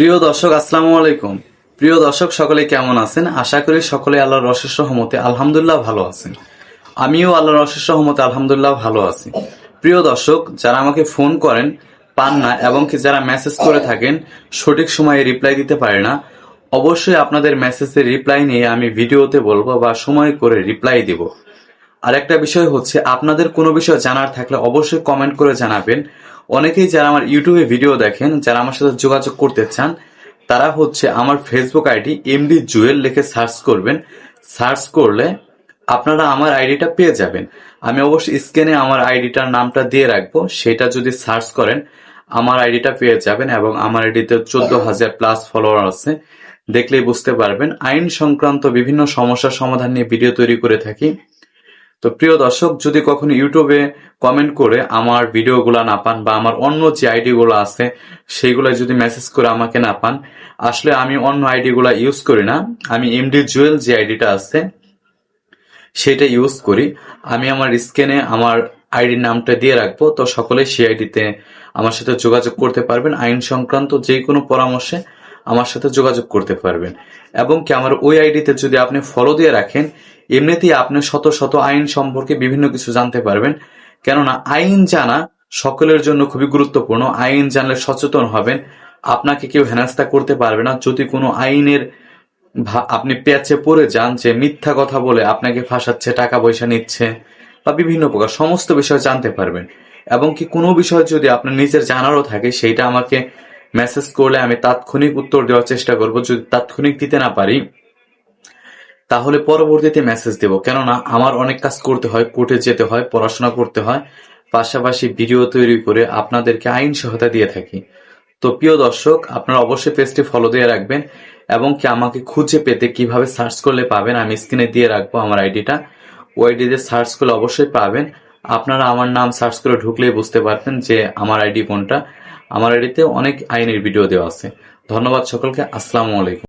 প্রিয় দর্শক, আসসালামু আলাইকুম। প্রিয় দর্শক, সকলে কেমন আছেন? আশা করি সকলে আল্লাহর অশেষ রহমতে, আলহামদুলিল্লাহ ভালো আছেন। আমিও আল্লাহর অশেষ রহমতে, আলহামদুলিল্লাহ ভালো আছি। প্রিয় দর্শক, যারা আমাকে ফোন করেন, পান না এবং কি যারা মেসেজ করে থাকেন, সঠিক সময়ে রিপ্লাই দিতে পারে না, অবশ্যই আপনাদের মেসেজের রিপ্লাই নিয়ে আমি ভিডিওতে বলব বা সময় করে রিপ্লাই দিব। আর একটা বিষয় হচ্ছে, আপনাদের কোনো বিষয় জানার থাকলে অবশ্যই কমেন্ট করে জানাবেন। অনেকেই যারা আমার ইউটিউবে ভিডিও দেখেন, যারা আমার সাথে যোগাযোগ করতে চান, তারা হচ্ছে আমার ফেসবুক আইডি এমডি জুয়েল লিখে সার্চ করবেন। সার্চ করলে আপনারা আমার আইডিটা পেয়ে যাবেন। আমি অবশ্যই স্ক্রিনে আমার আইডিটার নামটা দিয়ে রাখব। সেটা যদি সার্চ করেন, আমার আইডিটা পেয়ে যাবেন এবং আমার আইডিতে চোদ্দ হাজার প্লাস ফলোয়ার আছে। দেখলেই বুঝতে পারবেন। আইন সংক্রান্ত বিভিন্ন সমস্যার সমাধান নিয়ে ভিডিও তৈরি করে থাকি। তো প্রিয় দর্শক, যদি কখনো ইউটিউবে কমেন্ট করে আমার ভিডিওগুলো না পান বা আমার অন্য যে আইডিগুলো আছে সেইগুলো যদি মেসেজ করে আমাকে না পান, আসলে আমি অন্য আইডিগুলো ইউজ করি না। আমি এমডি জুয়েল যে আইডিটা আছে সেটা ইউজ করি। আমি আমার স্ক্রিনে আমার আইডির নামটা দিয়ে রাখব, তো সকলে সেই আইডিতে আমার সাথে যোগাযোগ করতে পারবেন। আইন সংক্রান্ত যে কোনো পরামর্শে আমার সাথে যোগাযোগ করতে পারবেন। এবং কি আমার ওই আইডিতে যদি আপনি ফলো দিয়ে রাখেন, এমনিতেই আপনি শত শত আইন সম্পর্কে বিভিন্ন কিছু জানতে পারবেন। কেননা আইন জানা সকলের জন্য খুবই গুরুত্বপূর্ণ। আইন জানলে সচেতন হবেন। আপনাকে কেউ হেনাস্তা করতে পারবে না। যদি কোনো আইনের আপনি পেঁচে পড়ে যান যে মিথ্যা কথা বলে আপনাকে ফাঁসাচ্ছে, টাকা পয়সা নিচ্ছে, বা বিভিন্ন প্রকার সমস্ত বিষয় জানতে পারবেন। এবং কি কোনো বিষয় যদি আপনার নিজের জানারও থাকে, সেইটা আমাকে মেসেজ করলে আমি তাৎক্ষণিক উত্তর দেওয়ার চেষ্টা করব। যদি তাৎক্ষণিক দিতে না পারি, তাহলে পরবর্তীতে মেসেজ দেব। কেননা, আমার অনেক কাজ করতে হয় কোর্টে যেতে হয়, পড়াশোনা করতে হয়, পাশাপাশি ভিডিও তৈরি করে আপনাদেরকে আইন সহায়তা দিয়ে থাকি। তো প্রিয় দর্শক, আপনারা অবশ্যই পেজটি ফলো দিয়ে রাখবেন এবং কি আমাকে খুঁজে পেতে কীভাবে সার্চ করলে পাবেন, আমি স্ক্রিনে দিয়ে রাখব আমার আইডিটা ওই আইডিতে সার্চ করলে অবশ্যই পাবেন। আপনারা আমার নাম সার্চ করে ঢুকলেই বুঝতে পারবেন যে আমার আইডি কোনটা। আমার আইডিতে অনেক আইনের ভিডিও দেওয়া আছে। ধন্যবাদ সকলকে আসসালামু আলাইকুম।